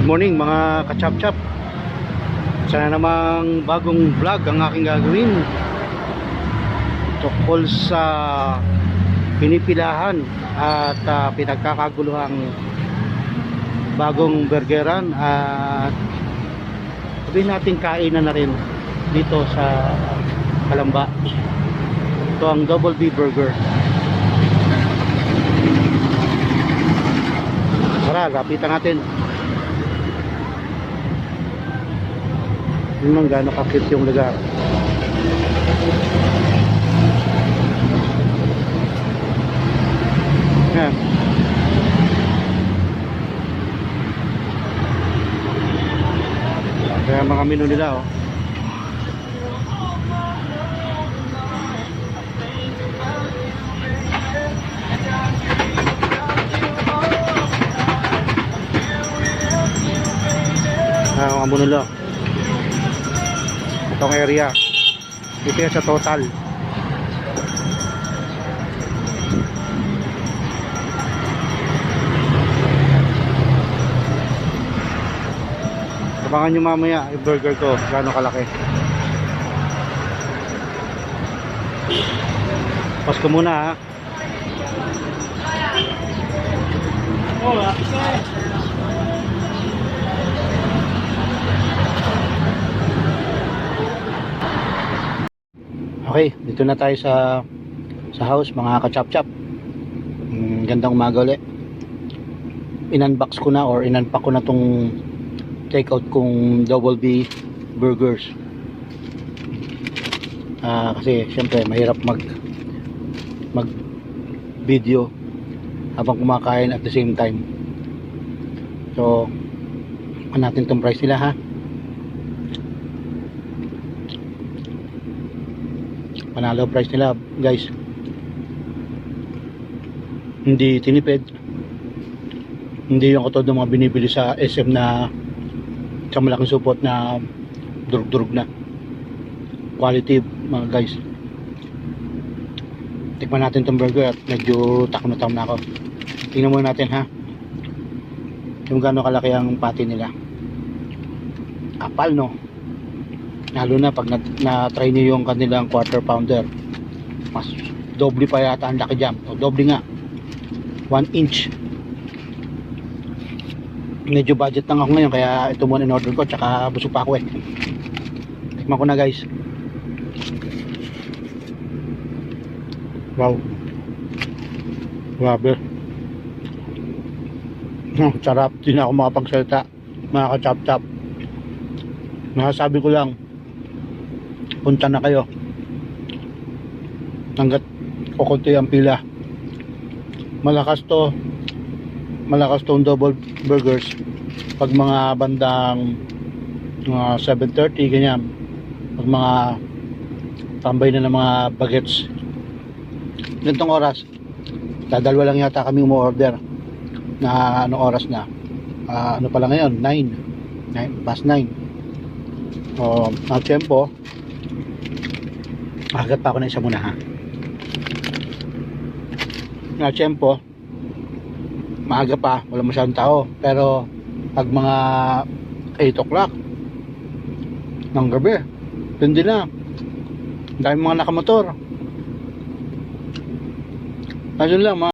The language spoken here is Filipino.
Good morning mga kachap-chap Sana namang bagong vlog ang aking gagawin. Tukol sa pinipilahan at ah, pinagkakaguluhang bagong burgeran at sabihin natin kainan na rin dito sa Kalamba. Ito ang Double B Burger. Tara, lapitan natin Yun lang gaano kakit yung lugar. Yan. Kaya mga menu nila oh. Ah, mga nila itong area. Dito yan sa total. Abangan nyo mamaya yung burger ko gano'ng kalaki. Pas ko muna ha Okay, dito na tayo sa sa house mga kachap-chap. Mm, gandang umaga ulit. In-unbox ko na or in-unpack ko na tong takeout kong double B burgers. Ah, kasi syempre mahirap mag mag video habang kumakain at the same time. So, natin tong price nila ha. Panalo price nila guys. Hindi tinipid. Hindi yung katulad ng mga binibili sa SM na sa malaking supot na durug-durug na. Quality mga guys. Tikman natin tong burger at medyo takam na ako. Tingnan muna natin ha? Yung gano'ng kalaki ang pati nila. Kapal no lalo na pag na- na-try niyo yung kanilang quarter pounder. Mas doble pa yata ang laki jam o doble nga. 1 inch. Medyo budget lang ako ngayon kaya ito muna in order ko tsaka busog pa ako eh. Tikman ko na guys. Wow. Grabe. Hmm, sarap. Di na ako makapagsalita mga ka-chop-chop. Masasabi ko lang punta na kayo. Hanggat kukunti ang pila. Malakas to. Malakas tong double burgers. Pag mga bandang mga 7.30 ganyan. Pag mga tambay na ng mga bagets. Ganitong oras dadalwa lang yata kami umu-order na anong oras na? Ah, ano pala ngayon? 9 9 past 9 o ang tempo Agat pa ako ng isa muna ha. Na tiyempo, maaga pa, wala masyadong tao. Pero pag mga 8 o'clock ng gabi, hindi na. Ang dami mga nakamotor. Ayun lang mga